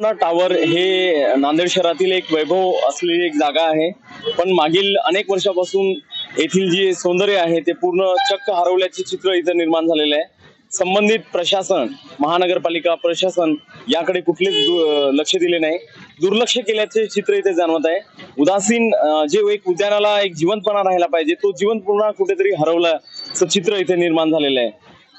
Purna tower हे नांदेड शहरातील एक वैभव असलेली एक जागा आहे. पण मागील अनेक वर्षापासून येथील जे सौंदर्य आहे ते पूर्ण चक्क हरवल्याचे चित्र इथं निर्माण झालेलं आहे. संबंधित प्रशासन महानगरपालिका प्रशासन याकडे कुठलेच लक्ष दिले नाही. दुर्लक्ष केल्याचे चित्र इथे जाणवत आहे. उदासीन जे एक उद्यानाला एक जिवंतपणा राहायला पाहिजे तो जिवंतपणा कुठेतरी हरवल्याचं चित्र इथे निर्माण झालेलं आहे.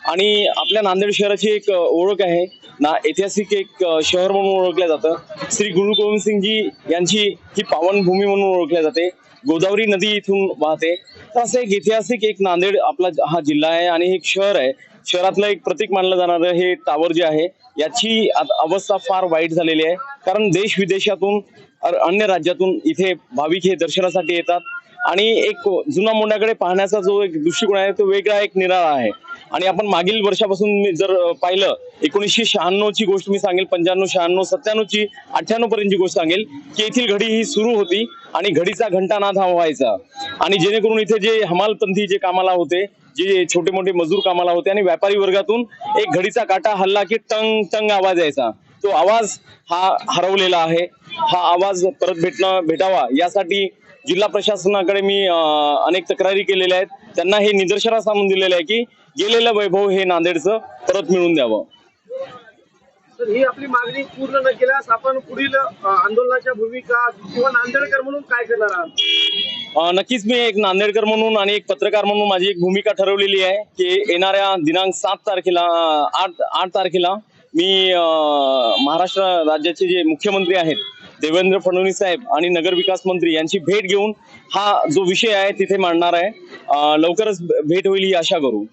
आणि आपल्या नांदेड शहराची एक ओळख आहे. ना ऐतिहासिक एक शहर म्हणून ओळखलं जातं. श्री गुरु गोविंद सिंगजी यांची ही पावनभूमी म्हणून ओळखल्या जाते. गोदावरी नदी इथून वाहते. तर असं एक ऐतिहासिक एक नांदेड आपला हा जिल्हा आहे आणि एक शहर आहे. शहरातलं एक प्रतीक मानलं जाणारं हे टावर जे आहे याची अवस्था फार वाईट झालेली आहे. कारण देश विदेशातून अन्य राज्यातून इथे भाविक हे दर्शनासाठी येतात. आणि एक जुना मोंड्याकडे पाहण्याचा जो एक दृष्टिकोन आहे तो वेगळा एक निराळा आहे. आणि आपण मागील वर्षापासून मी जर पाहिलं एकोणीसशे शहाण्णव ची गोष्ट मी सांगेल पंच्याण्णव शहाण्णव सत्त्याण्णव ची अठ्ठ्याण्णव पर्यंतची गोष्ट सांगेल की येथील घडी ही सुरू होती आणि घडीचा घंटानाद हा व्हायचा. आणि जेणेकरून इथे जे हमालपंथी जे कामाला होते जे छोटे मोठे मजूर कामाला होते आणि व्यापारी वर्गातून एक घडीचा काटा हल्ला की टंग टंग आवाज यायचा. तो आवाज हा हरवलेला आहे. हा आवाज परत भेटणं भेटावा यासाठी जिल्हा प्रशासनाकडे मी अनेक तक्रारी केलेल्या आहेत. त्यांना हे निदर्शनास आणून दिलेलं आहे की गेलेलं वैभव हे नांदेडचं परत मिळवून द्यावं. तर ही आपली मागणी पूर्ण न केल्यास आपण पुढील आंदोलनाच्या भूमिका किंवा नांदेडकर म्हणून काय करणार आहात? नक्कीच मी एक नांदेडकर म्हणून आणि एक पत्रकार म्हणून माझी एक भूमिका ठरवलेली आहे की येणाऱ्या दिनांक सात तारखेला आठ आठ तारखेला मी महाराष्ट्र राज्याचे जे मुख्यमंत्री आहेत देवेंद्र फडणवीस साहेब आणि नगरविकास मंत्री यांची भेट घेऊन हा जो विषय आहे तिथे मांडणार आहे. लवकरच भेट होईल ही आशा करू.